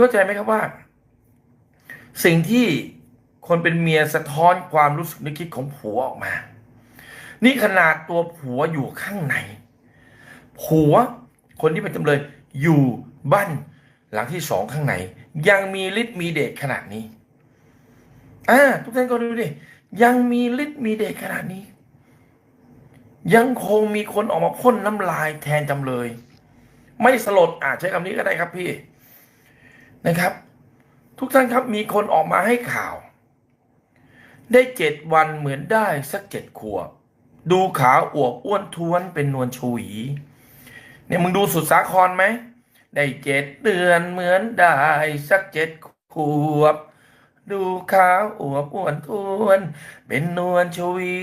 เข้าใจไหมครับว่า สิ่งที่คนเป็นเมียสะท้อนความรู้สึกนึกคิดของผัวออกมา นี่ขนาดตัวผัวอยู่ข้างใน ผัวคนที่เป็นจำเลยอยู่บ้านหลังที่สองข้างใน ยังมีฤทธิ์มีเดชขนาดนี้อ่าทุกท่านก็ดูดิยังมีฤทธิ์มีเดชขนาดนี้ ยังคงมีคนออกมาพ่นน้ำลายแทนจำเลย ไม่สลดอาจใช้คำนี้ก็ได้ครับพี่ นะครับ ทุกท่านครับมีคนออกมาให้ข่าว ได้เจ็ดวันเหมือนได้สักเจ็ดขวบ ดูขาวอวบอ้วนท้วนเป็นนวลชวีเนี่ยมึงดูสุดสาครไหมได้เจ็ดเดือนเหมือนได้สักเจ็ดขวบ ดูขาวอวบอ้วนท้วน เป็นนวลชวี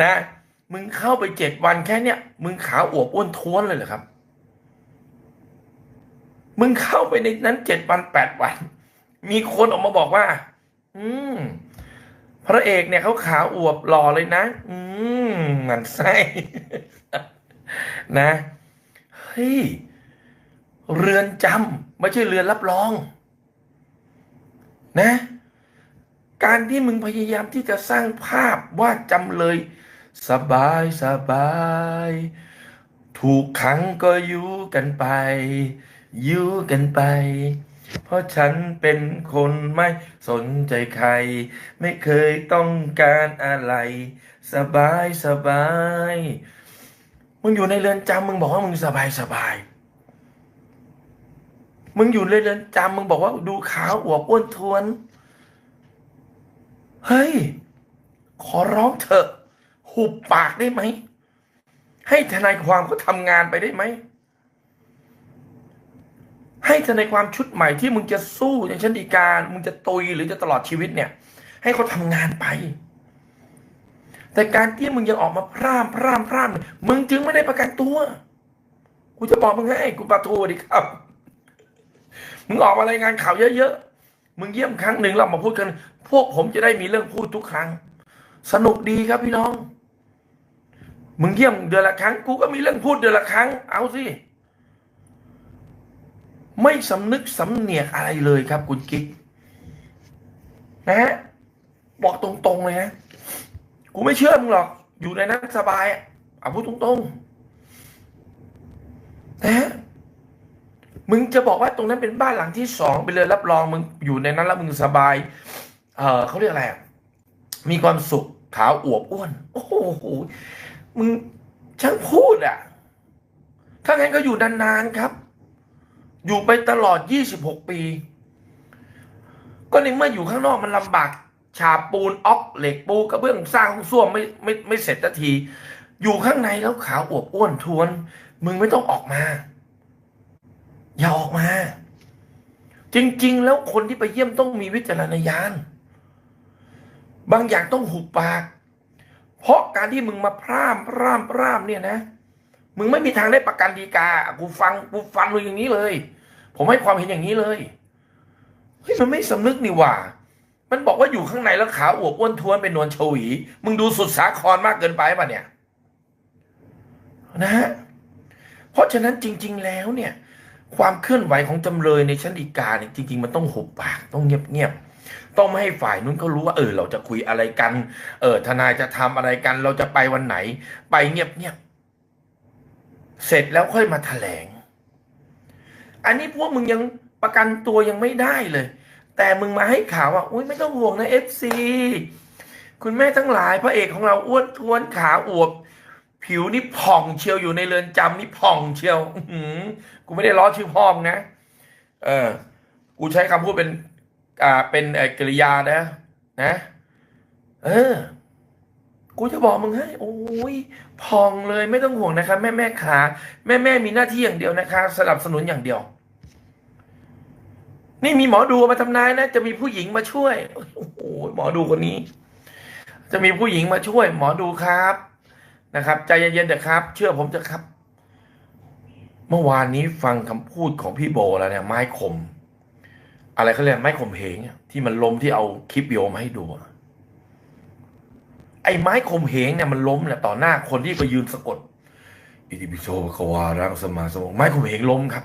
นะ มึงเข้าไปเจ็ดวันแค่เนี้ยมึงขาวอวบอ้วนท้วนเลยเหรอครับ มึงเข้าไปในนั้นเจ็ดวันแปดวัน มีคนออกมาบอกว่า อืมพระเอกเนี่ยเขาขาอวบหล่อเลยนะ อืมมันไส้นะเฮ้ยเรือนจำไม่ใช่เรือนรับรอง นะ การที่มึงพยายามที่จะสร้างภาพว่าจำเลย สบายสบาย ถูกขังก็อยู่กันไป อยู่กันไป เพราะฉันเป็นคนไม่สนใจใคร ไม่เคยต้องการอะไร สบายสบาย มึงอยู่ในเรือนจำมึงบอกว่ามึงสบายสบาย มึงอยู่ในเรือนจำมึงบอกว่าดูขาวอวบอ้วนทวน เฮ้ย ขอร้องเถอะ หุบปากได้ไหม ให้ทนายความเขาทำงานไปได้ไหม ให้ทนายความชุดใหม่ที่มึงจะสู้ในชั้นฎีกามึงจะตุยหรือจะตลอดชีวิตเนี่ย ให้เขาทำงานไป แต่การที่มึงยังออกมาพร่ำพร่ำพร่ำมึงจึงไม่ได้ประกันตัวกูจะบอกมึงให้กูปาทูดิครับ มึงออกมารายงานข่าวเยอะๆ มึงเยี่ยมครั้งหนึ่งเรามาพูดกัน พวกผมจะได้มีเรื่องพูดทุกครั้ง สนุกดีครับพี่น้อง มึงเยี่ยมเดือนละครั้ง กูก็มีเรื่องพูดเดือนละครั้ง เอาสิ ไม่สำนึกสำเนียกอะไรเลยครับ คุณกิ๊กนะฮะบอกตรงๆเลยนะกูไม่เชื่อมึงหรอก อยู่ในนั้นสบายอะพูดตรงๆนะมึงจะบอกว่าตรงนั้นเป็นบ้านหลังที่สองไปเลยรับรองมึงอยู่ในนั้นแล้วมึงสบาย เออเขาเรียกอะไรมีความสุขขาวอวบอ้วน โอ้โหมึงช่างพูดอะ ถ้างั้นก็อยู่นานๆครับ อยู่ไปตลอด 26 ปี ก็ในเมื่ออยู่ข้างนอกมันลำบาก ฉาบปูนออกเหล็กปูกระเบื้องสร้างห้องส้วมไม่ไม่ไม่เสร็จทันที อยู่ข้างในแล้วขาวอวบอ้วนทวน มึงไม่ต้องออกมา อย่าออกมา จริง ๆ แล้วคนที่ไปเยี่ยมต้องมีวิจารณญาณ บางอย่างต้องหุบปาก เพราะการที่มึงมาพร่ำพร่ำพร่ำเนี่ยนะมึงไม่มีทางได้ประกันดีกา กูฟัง กูฟันมึงอย่างนี้เลย ผมให้ความเห็นอย่างนี้เลยเฮ้ยมันไม่สำนึกนี่หว่า มันบอกว่าอยู่ข้างในแล้วขาอวบอ้วนท้วนเป็นนวลชวี มึงดูสุดสาครมากเกินไปป่ะเนี่ย นะฮะเพราะฉะนั้นจริง ๆ แล้วเนี่ย ความเคลื่อนไหวของจำเลยในชั้นฎีกาเนี่ยจริง ๆ มันต้องหุบปากต้องเงียบๆต้องไม่ให้ฝ่ายนู้นเขารู้ว่าเออ เราจะคุยอะไรกัน เออทนายจะทำอะไรกัน เราจะไปวันไหน ไปเงียบๆเสร็จแล้วค่อยมาแถลง อันนี้พวกมึงยังประกันตัวยังไม่ได้เลย แต่มึงมาให้ข่าวว่าอุ้ยไม่ต้องห่วงนะเอฟซีคุณแม่ทั้งหลายพระเอกของเราอ้วนท้วนขาอวบ ผิวนี่ผ่องเชียวอยู่ในเรือนจำนี่ผ่องเชียว อืกูไม่ได้ล้อชื่อพ่อมนะ เออ กูใช้คำพูดเป็น อ่า เป็นเอกริยานะ นะ เออ กูจะบอกมึงให้ โอ้ยพองเลยไม่ต้องห่วงนะคะแม่แม่ขาแม่แม่มีหน้าที่อย่างเดียวนะคะ สนับสนุนอย่างเดียว นี่มีหมอดูมาทำนายนะ จะมีผู้หญิงมาช่วย โอ้โหหมอดูคนนี้ จะมีผู้หญิงมาช่วย หมอดูครับนะครับ ใจเย็นๆเถอะครับ เชื่อผมเถอะครับ เมื่อวานนี้ฟังคำพูดของพี่โบแล้วเนี่ย ไม้คม อะไรเขาเรียกไม้ข่มเหงที่มันล้มที่เอาคลิปโอมาให้ดูไอ้ไม้ข่มเหงเนี่ยมันล้มเนี่ยต่อหน้าคนที่ไปยืนสะกดอิติปิโสภควารังสมมาสมองไม้ข่มเหงล้มครับ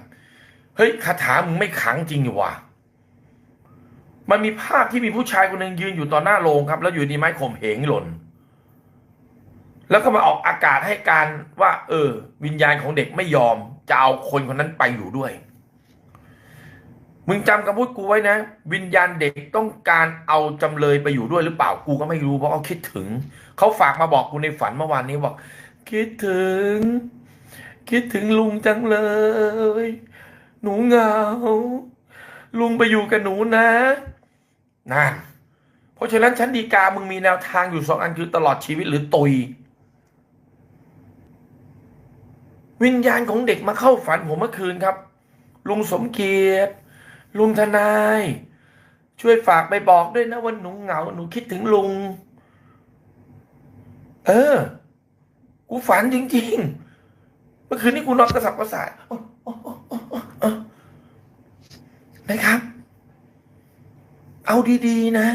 เฮ้ยคาถามึงไม่ขังจริงอยู่ว่ะ มันมีภาพที่มีผู้ชายคนหนึ่งยืนอยู่ต่อหน้าโรงครับ แล้วอยู่ดีไม้ข่มเหงหล่น แล้วก็มาออกอากาศให้การว่า เออ วิญญาณของเด็กไม่ยอม จะเอาคนคนนั้นไปอยู่ด้วย มึงจำคำพูดกูไว้นะ วิญญาณเด็กต้องการเอาจำเลยไปอยู่ด้วยหรือเปล่ากูก็ไม่รู้เพราะเขาคิดถึง เขาฝากมาบอกกูในฝันเมื่อวานนี้บอก คิดถึง คิดถึงลุงจังเลย หนูเหงาลุงไปอยู่กับหนูนะ นั่นเพราะฉะนั้นชั้นดีกามึงมีแนวทางอยู่สองอันคือตลอดชีวิตหรือตุย วิญญาณของเด็กมาเข้าฝันผมเมื่อคืนครับ ลุงสมเกียรติ ลุงทนาย ช่วยฝากไปบอกด้วยนะว่าหนูเหงา หนูคิดถึงลุง เออ กูฝันจริง ๆ เมื่อคืนนี้กูนอนกระสับกระส่ายนะครับ เอาดีๆนะ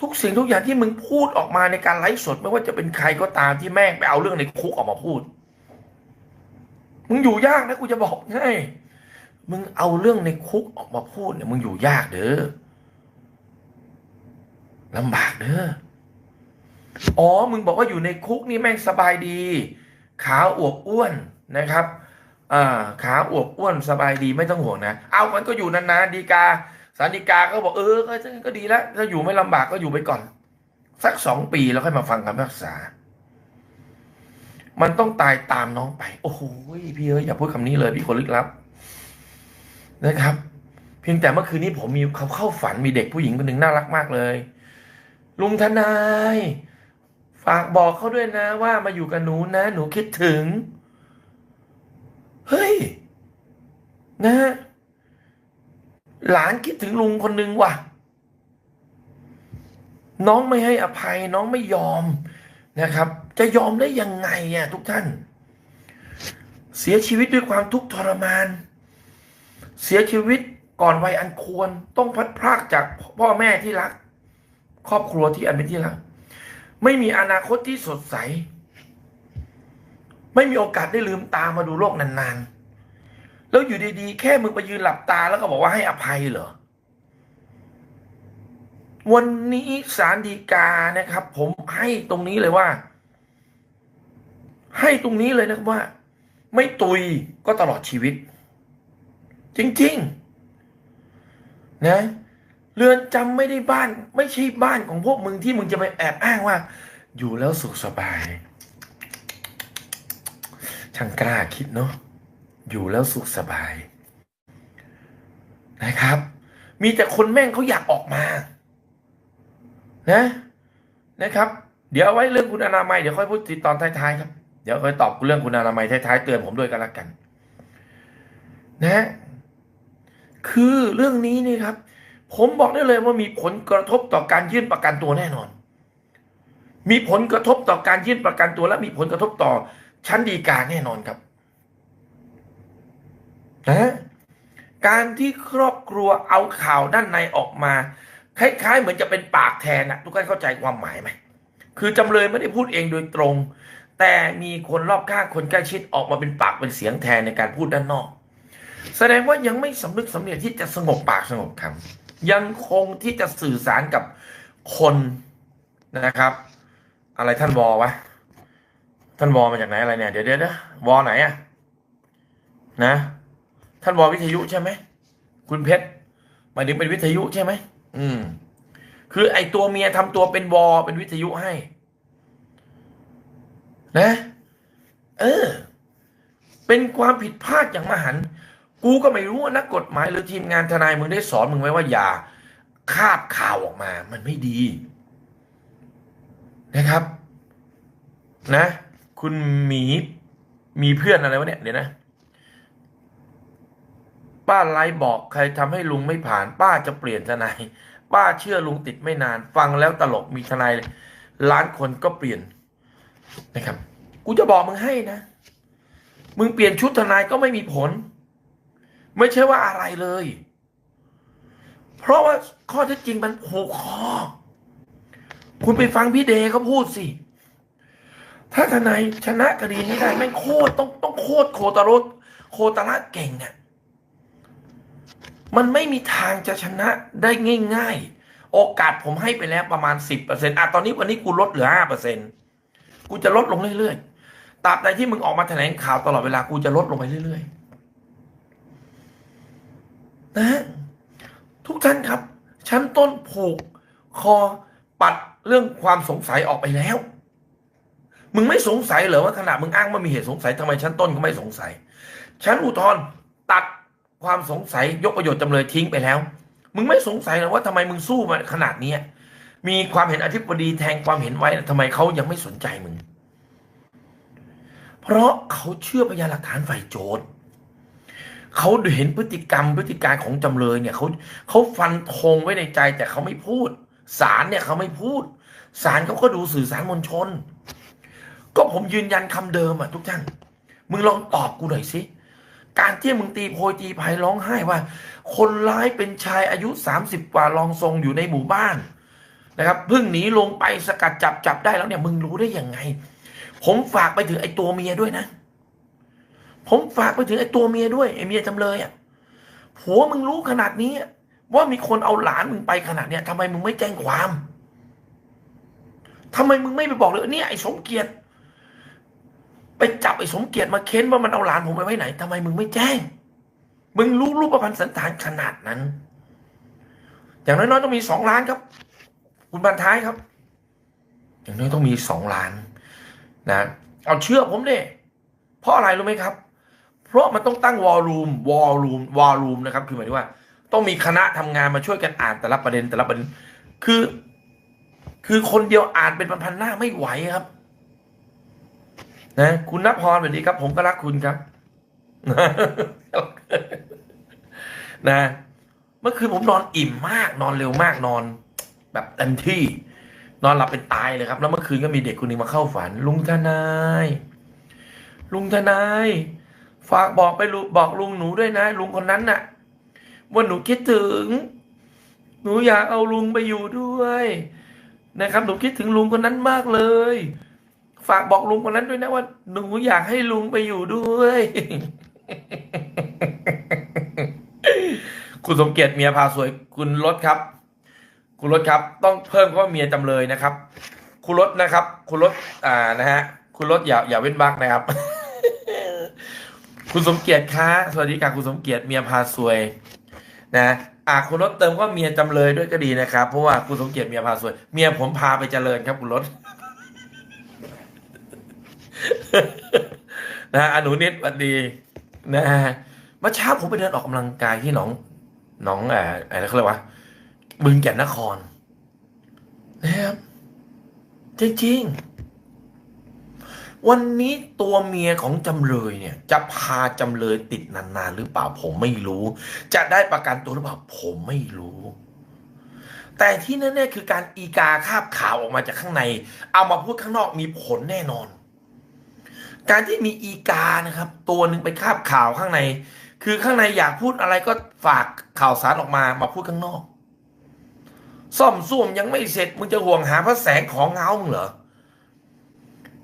ทุกสิ่งทุกอย่างที่มึงพูดออกมาในการไลฟ์สด ไม่ว่าจะเป็นใครก็ตามที่แม่งไปเอาเรื่องในคุกออกมาพูด มึงอยู่ยากนะกูจะบอกให้มึงเอาเรื่องในคุกออกมาพูดเนี่ยมึงอยู่ยากเด้อลำบากเด้ออ๋อ มึงบอกว่าอยู่ในคุกนี่แม่งสบายดี ขาอวบอ้วนนะครับอ่าขาอวบอ้วนสบายดีไม่ต้องห่วงนะ เอามันก็อยู่นานๆดีกา สารดีกาก็บอกเออก็ก็ดีแล้วถ้าอยู่ไม่ลำบากก็อยู่ไปก่อน สักสองปีแล้วค่อยมาฟังคำพิพากษา มันต้องตายตามน้องไป โอ้โหพี่เอ้ยอย่าพูดคำนี้เลยพี่คนลึกลับ นะครับ เพียงแต่เมื่อคืนนี้ผมมีเขาเข้าฝันมีเด็กผู้หญิงคนหนึ่งน่ารักมากเลย ลุงทนาย ฝากบอกเขาด้วยนะ ว่ามาอยู่กับหนูนะ หนูคิดถึง เฮ้ย นะ หลานคิดถึงลุงคนหนึ่งว่ะ น้องไม่ให้อภัยน้องไม่ยอมนะครับ จะยอมได้ยังไงอะทุกท่าน เสียชีวิตด้วยความทุกข์ทรมาน เสียชีวิตก่อนวัยอันควรต้องพัดพรากจากพ่อแม่ที่รัก ครอบครัวที่อันเป็นที่รัก ไม่มีอนาคตที่สดใส ไม่มีโอกาสได้ลืมตามาดูโลกนานๆ แล้วอยู่ดีๆ แค่มึงไปยืนหลับตาแล้วก็บอกว่าให้อภัยเหรอ วันนี้สารดีกานะครับ ผมให้ตรงนี้เลยว่า ให้ตรงนี้เลยนะครับว่า ไม่ตุยก็ตลอดชีวิต จริง ๆ นะเรือนจำไม่ได้บ้าน ไม่ใช่บ้านของพวกมึงที่มึงจะไปแอบอ้างว่า อยู่แล้วสุขสบาย ช่างกล้าคิดเนาะ อยู่แล้วสุขสบาย นะครับ มีแต่คนแม่งเขาอยากออกมา นะ นะครับ เดี๋ยวเอาไว้เรื่องคุณอนามัยเดี๋ยวค่อยพูดติดตอนท้ายๆครับ เดี๋ยวค่อยตอบเรื่องคุณอนามัยท้ายๆเตือนผมด้วยกันละกัน นะ คือเรื่องนี้นี่ครับ ผมบอกได้เลยว่ามีผลกระทบต่อการยื่นประกันตัวแน่นอน มีผลกระทบต่อการยื่นประกันตัวและมีผลกระทบต่อชั้นดีกาแน่นอนครับ นะการที่ครอบครัวเอาข่าวด้านในออกมา คล้ายๆ เหมือนจะเป็นปากแทนนะทุกท่านเข้าใจความหมายไหมคือจำเลยไม่ได้พูดเองโดยตรง แต่มีคนรอบข้างคนใกล้ชิดออกมาเป็นปากเป็นเสียงแทนในการพูดด้านนอก แสดงว่ายังไม่สำนึกสำเนียกที่จะสงบปากสงบคำยังคงที่จะสื่อสารกับคนนะครับ อะไรท่านวอวะท่านวอมาจากไหนอะไรเนี่ยเดี๋ยวเดี๋ยวนะวอไหนอะนะ ท่านวอวิทยุใช่ไหมคุณเพชรหมายถึงเป็นวิทยุใช่ไหมอืม คือไอตัวเมียทำตัวเป็นวอเป็นวิทยุให้ นะ เออ เป็นความผิดพลาดอย่างมหันต์กูก็ไม่รู้ว่านักกฎหมายหรือทีมงานทนายมึงได้สอนมึงไว้ว่าอย่าคาบข่าวออกมา มันไม่ดี นะครับ นะ คุณหมีมีเพื่อนอะไรวะเนี่ยเดี๋ยวนะ ป้าไลฟ์บอกใครทำให้ลุงไม่ผ่าน ป้าจะเปลี่ยนทนาย ป้าเชื่อลุงติดไม่นาน ฟังแล้วตลกมีทนายล้านคนก็เปลี่ยนนะครับ กูจะบอกมึงให้นะ มึงเปลี่ยนชุดทนายก็ไม่มีผล ไม่ใช่ว่าอะไรเลย เพราะว่าข้อเท็จจริงมันผูกคอคุณไปฟังพี่เดย์เขาพูดสิ ถ้าทนายชนะคดีนี้ได้แม่งโคตรต้องต้องโคตรโคตรรสโคตรละเก่งอะ่ะ มันไม่มีทางจะชนะได้ง่าย ๆ โอกาสผมให้ไปแล้วประมาณสิบเปอร์เซ็นต์อะตอนนี้วันนี้กูลดเหลือห้าเปอร์เซ็นต์กูจะลดลงเรื่อยๆตราบใดที่มึงออกมาแถลงข่าวตลอดเวลากูจะลดลงไปเรื่อยๆนะทุกท่านครับ ชั้นต้นผูกคอปัดเรื่องความสงสัยออกไปแล้ว มึงไม่สงสัยเหรอว่าขณะมึงอ้างว่ามีเหตุสงสัยทำไมชั้นต้นก็ไม่สงสัย ชั้นอุทธร์ตัด ความสงสัยยกประโยชน์จำเลยทิ้งไปแล้ว มึงไม่สงสัยหรอว่าทำไมมึงสู้มาขนาดเนี้ยมีความเห็นอธิบดีแทงความเห็นไว้ทำไมเขายังไม่สนใจมึง เพราะเขาเชื่อพยานหลักฐานฝ่ายโจทย์เขาเห็นพฤติกรรมพฤติการของจำเลยเนี่ยเขาเขาฟันธงไว้ในใจแต่เขาไม่พูดศาลเนี่ยเขาไม่พูดศาลเขาก็ดูสื่อสารมวลชน ก็ผมยืนยันคำเดิมอะทุกท่าน มึงลองตอบกูหน่อยสิ การที่มึงตีโพยตีภัยร้องไห้ว่า คนร้ายเป็นชายอายุสามสิบกว่าลองทรงอยู่ในหมู่บ้านนะครับเพิ่งหนีลงไปสกัดจับจับได้แล้วเนี่ย มึงรู้ได้ยังไง ผมฝากไปถึงไอ้ตัวเมียด้วยนะ ผมฝากไปถึงไอ้ตัวเมียด้วยไอ้เมียจำเลยอะผัวมึงรู้ขนาดนี้ ว่ามีคนเอาหลานมึงไปขนาดเนี้ยทำไมมึงไม่แจ้งความทำไมมึงไม่ไปบอกเลยเนี่ยไอ้สมเกียรติ จับไอ้สมเกียรติมาเค้นว่ามันเอาหลานผมไปไว้ไหนทำไมมึงไม่แจ้ง มึงรู้รูปประพันธ์สันฐานขนาดนั้น อย่างน้อยๆต้องมีสองล้านครับ คุณบันท้ายครับ อย่างน้อยต้องมีสองล้านนะเอาเชื่อผมเด้เพราะอะไรรู้ไหมครับ เพราะมันต้องตั้งวอลลุ่มวอลลุ่มวอลลุ่มนะครับ คือหมายถึงว่า ต้องมีคณะทำงานมาช่วยกันอ่านแต่ละประเด็นแต่ละประเด็นคือ คือคนเดียวอ่านเป็นพันๆหน้าไม่ไหวครับ นะคุณนภพรสวัสดีครับ ผมก็รักคุณครับ นะเมื่อคืนผมนอนอิ่มมาก นอนเร็วมากนอน แบบเต็มที่ นอนหลับเป็นตายเลยครับ แล้วเมื่อคืนก็มีเด็กคนนึงมาเข้าฝัน ลุงทนาย ลุงทนาย ฝากบอกไปบอกลุงหนูด้วยนะ ลุงคนนั้นน่ะว่าหนูคิดถึง หนูอยากเอาลุงไปอยู่ด้วย นะครับ หนูคิดถึงลุงคนนั้นมากเลย ฝากบอกลุงคนนั้นด้วยนะว่า หนูอยากให้ลุงไปอยู่ด้วย คุณสมเกียรติเมียพาสวย คุณรถครับ คุณรถครับ ต้องเพิ่มคำว่าเมียจำเลยนะครับ คุณรถนะครับ คุณรถอ่านะฮะ คุณรถอย่าอย่าเว้นบักนะครับ คุณสมเกียรติคะสวัสดีค่ะคุณสมเกียรติเมียพาสวย นะอ่าคุณรถเติมว่าเมียจำเลยด้วยก็ดีนะครับ เพราะว่าคุณสมเกียรติเมียพาสวย เมียผมพาไปเจริญครับคุณรถ นะฮะอนุนิดสวัสดีนะฮะเมื่อเช้าผมไปเดินออกกำลังกายที่หนองหนองอ่าอะไรเขาเรียกว่าบึงแก่นนครนะครับจริงๆวันนี้ตัวเมียของจำเลยเนี่ย จะพาจำเลยติดนานๆหรือเปล่าผมไม่รู้ จะได้ประกันตัวหรือเปล่าผมไม่รู้ แต่ที่แน่ๆคือการอีกาคาบข่าวออกมาจากข้างใน เอามาพูดข้างนอกมีผลแน่นอน การที่มีอีกานะครับ ตัวหนึ่งไปคาบข่าวข้างใน คือข้างในอยากพูดอะไรก็ฝากข่าวสารออกมามาพูดข้างนอก ซ่อมซ่วมยังไม่เสร็จมึงจะห่วงหาพระแสงของเงามึงเหรอ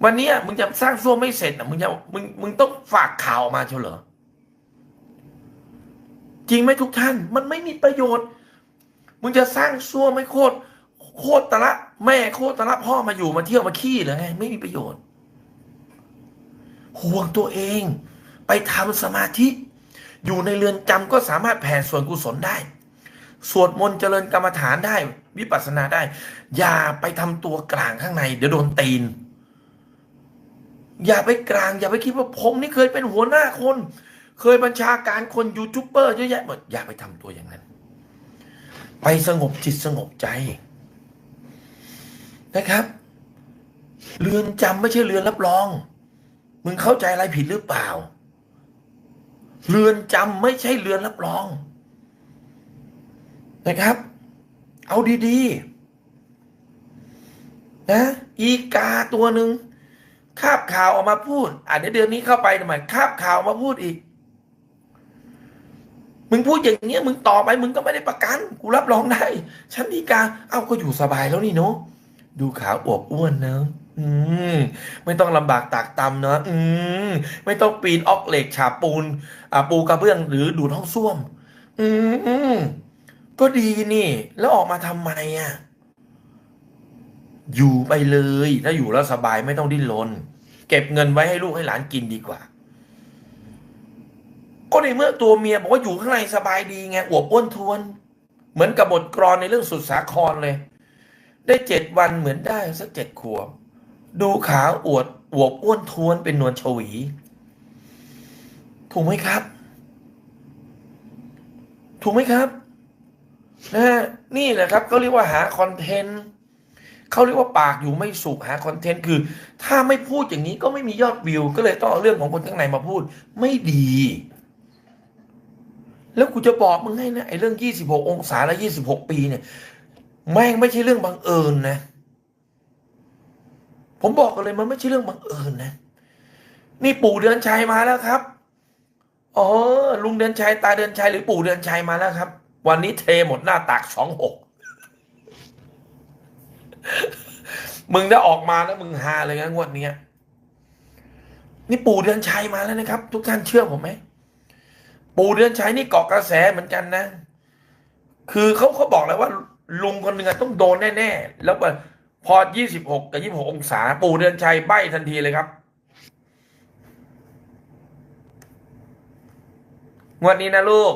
วันนี้มึงจะสร้างซ่วมไม่เสร็จอะมึงจะมึงมึงต้องฝากข่าวออกมาเชียวเหรอจริงไหมทุกท่าน มันไม่มีประโยชน์ มึงจะสร้างซ่วมไม่โคตรโคตรตะละแม่โคตรตะละพ่อมาอยู่มาเที่ยวมาขี้เหรอไง ไม่มีประโยชน์ ห่วงตัวเอง ไปทำสมาธิ อยู่ในเรือนจำก็สามารถแผ่ส่วนกุศลได้ สวดมนต์เจริญกรรมฐานได้ วิปัสสนาได้ อย่าไปทำตัวกลางข้างใน เดี๋ยวโดนตีน อย่าไปกลาง อย่าไปคิดว่าผมนี่เคยเป็นหัวหน้าคน เคยบัญชาการคนยูทูบเบอร์เยอะแยะหมดอย่าไปทำตัวอย่างนั้น ไปสงบจิตสงบใจนะครับ เรือนจำไม่ใช่เรือนรับรอง มึงเข้าใจอะไรผิดหรือเปล่า เรือนจำไม่ใช่เรือนรับรอง นะครับ เอาดีๆ นะ อีกาตัวหนึ่งคาบข่าวออกมาพูดอะเดี๋ยวเดือนนี้เข้าไปทำไมคาบข่าวมาพูดอีก มึงพูดอย่างเงี้ย มึงต่อไป มึงก็ไม่ได้ประกัน กูรับรองได้ ฉันดีกา เอ้าก็อยู่สบายแล้วนี่เนาะดูขาวอวบอ้วนเนอะ อืม ไม่ต้องลำบากตากตำเนอะอืม ไม่ต้องปีนออกเหล็กฉาบปูน อ่าปูกระเบื้องหรือดูดห้องส้วม อืม ก็ดีนี่ แล้วออกมาทำไมอะ อยู่ไปเลย ถ้าอยู่แล้วสบายไม่ต้องดิ้นรน เก็บเงินไว้ให้ลูกให้หลานกินดีกว่า ก็ในเมื่อตัวเมียบอกว่าอยู่ข้างในสบายดีไงอวบอ้วนทวน เหมือนกับบทกรอนในเรื่องสุดสาครเลย ได้เจ็ดวันเหมือนได้สักเจ็ดขวบ ดูขาอวดอวบอ้วนทวนเป็นนวลชวี ถูกไหมครับ ถูกไหมครับนะฮะนี่แหละครับก็เรียกว่าหาคอนเทนต์เขาเรียกว่าปากอยู่ไม่สุขหาคอนเทนต์คือ ถ้าไม่พูดอย่างนี้ก็ไม่มียอดวิว ก็เลยต้องเอาเรื่องของคนข้างในมาพูด ไม่ดี แล้วกูจะบอกมึงให้นะไอ้เรื่อง 26 องศาและ 26 ปีเนี่ย แม่งไม่ใช่เรื่องบังเอิญนะ ผมบอกกันเลยมันไม่ใช่เรื่องบังเอิญนะ นี่ปู่เดือนชัยมาแล้วครับอ๋อลุงเดือนชัยตาเดือนชัยหรือปู่เดือนชัยมาแล้วครับ วันนี้เทหมดหน้าตักสองหกมึงได้ออกมาแล้วมึงฮาเลยนะงวดเนี้ยนี่ปู่เดือนชัยมาแล้วนะครับ ทุกท่านเชื่อผมไหมปู่เดือนชัยนี่เกาะกระแสเหมือนกันนะ คือเขาเขาบอกเลยว่า ลุงคนหนึ่งต้องโดนแน่ๆแล้วก็ พอ 26 กับ 26 องศา ปู่เดือนชัยใบ้ทันทีเลยครับ งวดนี้นะลูก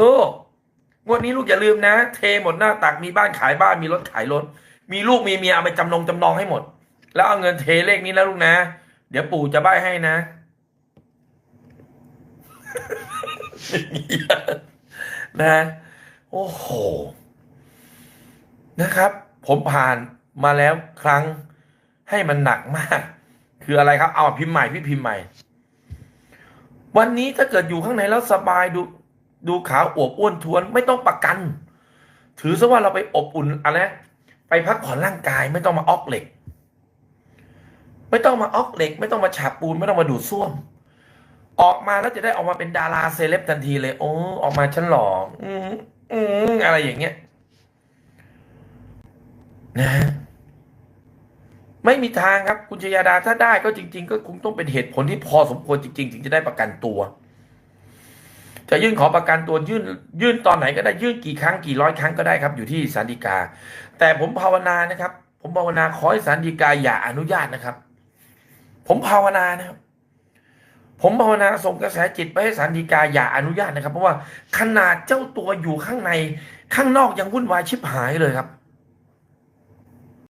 ลูก งวดนี้ลูกอย่าลืมนะ เทหมดหน้าตักมีบ้านขายบ้านมีรถขายรถ มีลูกมีเมียเอาไปจำนงจำนองให้หมด แล้วเอาเงินเทเลขนี้นะลูกนะ เดี๋ยวปู่จะใบ้ให้นะนะ โอ้โห นะครับ ผมผ่านมาแล้วครั้งให้มันหนักมาก คืออะไรครับ เอาพิมพ์ใหม่พี่พิมพ์ใหม่ วันนี้ถ้าเกิดอยู่ข้างในแล้วสบายดูดูขาวอวบอ้วนทวนไม่ต้องประกัน ถือซะว่าเราไปอบอุ่นอะไรนะไปพักผ่อนร่างกายไม่ต้องมาออกเหล็ก ไม่ต้องมาออกเหล็ก ไม่ต้องมาฉาบปูนไม่ต้องมาดูดซ่วม ออกมาแล้วจะได้ออกมาเป็นดาราเซเลบทันทีเลย โอ้ออกมาฉันหล่ออืมอืมอะไรอย่างเงี้ย นะฮะไม่มีทางครับคุณชยาดาถ้าได้ก็จริง ๆ ก็คงต้องเป็นเหตุผลที่พอสมควรจริง ๆ ถึงจะได้ประกันตัว จะยื่นขอประกันตัวยื่น ยื่นตอนไหนก็ได้ยื่นกี่ครั้งกี่ร้อยครั้งก็ได้ครับ อยู่ที่ศาลฎีกา แต่ผมภาวนานะครับ ผมภาวนาขอให้ศาลฎีกาอย่าอนุญาตนะครับ ผมภาวนานะครับ ผมภาวนาส่งกระแสจิตไปให้ศาลฎีกาอย่าอนุญาตนะครับ เพราะว่าขนาดเจ้าตัวอยู่ข้างในข้างนอกยังวุ่นวายชิบหายเลยครับ